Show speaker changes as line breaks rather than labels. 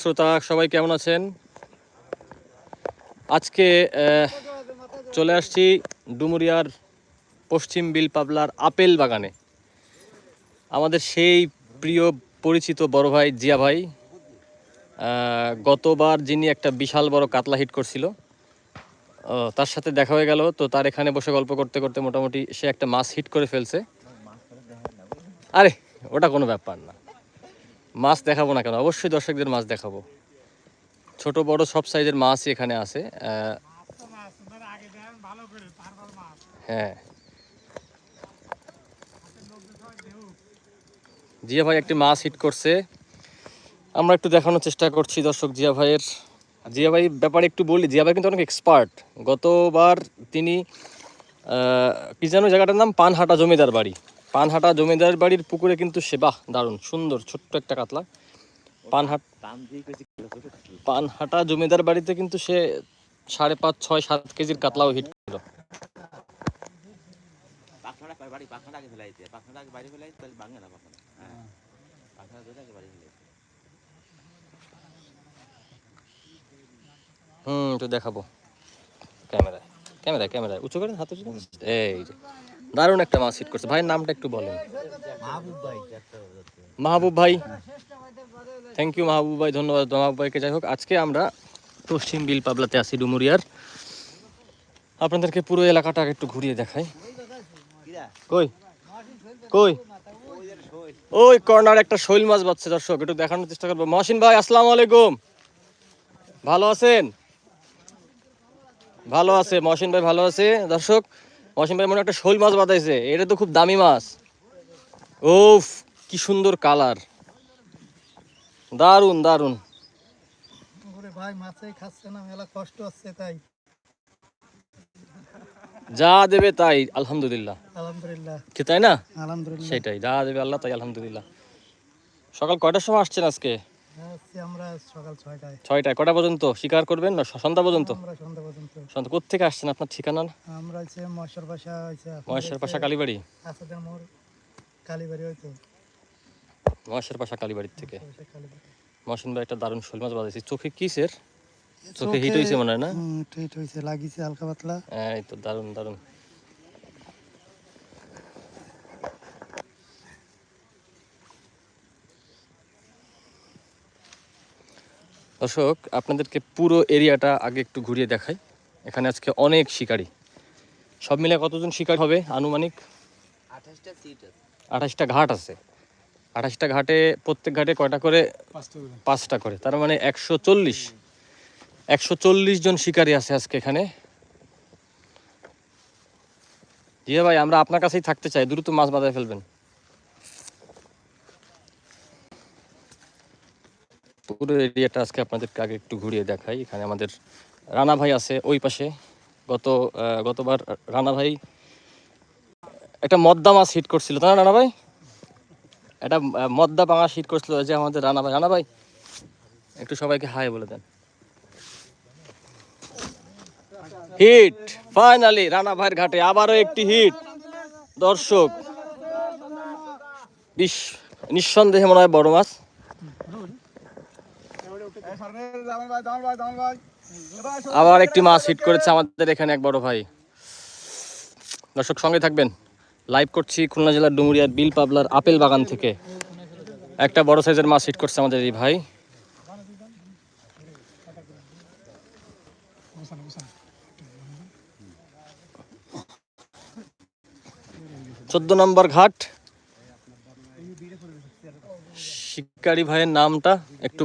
শ্রোতা, সবাই কেমন আছেন? আজকে চলে আসছি ডুমুরিয়ার পশ্চিম বিল পাবলার আপেল বাগানে। আমাদের সেই প্রিয় পরিচিত বড় ভাই জিয়া ভাই গতবার যিনি একটা বিশাল বড় কাতলা হিট করছিল তার সাথে দেখা হয়ে গেল। তো তার এখানে বসে গল্প করতে করতে মোটামুটি সে একটা মাছ হিট করে ফেলছে। আরে, ওটা কোনো ব্যাপার না। মাছ দেখাবো না কেন? অবশ্যই দর্শকদের মাছ দেখাবো। ছোট, বড় সব সাইজের মাছই এখানে আছে। হ্যাঁ। জিয়া ভাই একটি মাছ হিট করছে। আমরা একটু দেখানোর চেষ্টা করছি দর্শক জিয়া ভাইয়ের। জিয়া ভাই ব্যাপারে একটু বলি, জিয়া ভাই কিন্তু অনেক এক্সপার্ট গতবার তিনি কি যেন জায়গাটার নাম? পানহাটা জমিদার বাড়ি। পানহাটা জমিদার বাড়ির পুকুরে কিন্তু সেবা দারুণ সুন্দর ছোট্ট একটা কাতলা। পানহাট পানহাটা জমিদার বাড়িতে কিন্তু সে সাড়ে পাঁচ ছয় সাত কেজির কাতলাও হিট করল। হুম একটু দেখাবো। ক্যামেরায়। ক্যামেরায় ক্যামেরায়। উঁচু করেন হাতে এই যে। দারুণ একটা মাছ হিট করছে। ভাইয়ের নামটা একটু বলেন।
মাহবুব ভাই।
থ্যাংক ইউ মাহবুব ভাই, ধন্যবাদ। মাহবুব ভাইকে যাই হোক, আজকে আমরা পশ্চিম বিল পাবলাতে আছি, ডুমুরিয়ার। আপনাদেরকে পুরো এলাকাটা একটু ঘুরিয়ে দেখাই। কই? কই?
ওই
কর্নার একটা শৈল মাছ বাচ্ছে, দর্শক, একটু দেখানোর চেষ্টা করব। মহসিন ভাই, আসসালামু আলাইকুম। ভালো আছেন? ভালো আছে, মহসিন ভাই ভালো আছে। দর্শক মহসিন ভাই মনে একটা শৈল মাছ বাতাইছে এটা তো খুব দামি মাছ। ওফ কি সুন্দর কালার। দারুণ
দারুণ ভাই মাছই খাচ্ছে না মেলা কষ্ট হচ্ছে তাই।
যা দেবে তাই আলহামদুলিল্লাহ।
আলহামদুলিল্লাহ।
কি তাই না?
আলহামদুলিল্লাহ।
সেটাই যা দেবে আল্লাহ তাই আলহামদুলিল্লাহ। সকাল কয়টার সময় আসছেন আজকে?
আমরা সকাল ছয়টায়।
ছয়টায়। কটা পর্যন্ত? শিকার করবেন না সন্ধ্যা পর্যন্ত?
আমরা সন্ধ্যা পর্যন্ত।
সন্ধ্যা কোথেকে আসছেন আপনার ঠিকানা?
আমরা হচ্ছে মহেশ্বর পাশা
কালীবাড়ি।
আসাদের মোড় কালীবাড়ি হয়তো
মহেশের পাশা কালীবাড়ির থেকে। মহসিন ভাই একটা দারুণ শোল মাছ বাজাইছি। চোখে কিসের চোখে হিট হয়েছে মনে হয় না?
হিট হয়েছে লাগিয়েছে হালকা পাতলা।
হ্যাঁ, এই তো দারুণ দারুণ। দর্শক আপনাদেরকে পুরো এরিয়াটা আগে একটু ঘুরিয়ে দেখাই। এখানে আজকে অনেক শিকারী। সব মিলে কতজন শিকার হবে আনুমানিক?
আঠাশটা সিট আছে।
আঠাশটা ঘাট আছে। আঠাশটা ঘাটে প্রত্যেক ঘাটে কয়টা করে। পাঁচটা করে। তার মানে একশো চল্লিশ। একশো চল্লিশ জন শিকারী আছে আজকে এখানে। জিয়া ভাই আমরা আপনার কাছেই থাকতে চাই। দ্রুত মাছ বাজায় ফেলবেন। পুরো এরিয়াটা আজকে আপনাদেরকে আগে একটু ঘুরিয়ে দেখাই। এখানে আমাদের রানা ভাই আছে ওই পাশে। গত গতবার রানা ভাই একটা মদ্দা মাছ হিট করছিল, তাই না রানা ভাই? একটা মদ্দা পাঙা হিট করছিল যে আমাদের রানা ভাই। রানা ভাই, একটু সবাইকে হাই বলে দেন। হিট ফাইনালি রানা ভাইয়ের ঘাটে আবারও একটি হিট দর্শক, নিস- নিঃসন্দেহে মনে হয় বড় মাছ। আবার একটি মাছ হিট করেছে আমাদের এখানে এক বড় ভাই। দর্শক, সঙ্গে থাকবেন। লাইভ করছি খুলনা জেলার ডুমুরিয়ার বিল পাবলার আপেল বাগান থেকে। একটা বড় সাইজের মাছ হিট করছে আমাদের এই ভাই। চোদ্দ নম্বর ঘাট। শিকারি ভাইয়ের নামটা একটু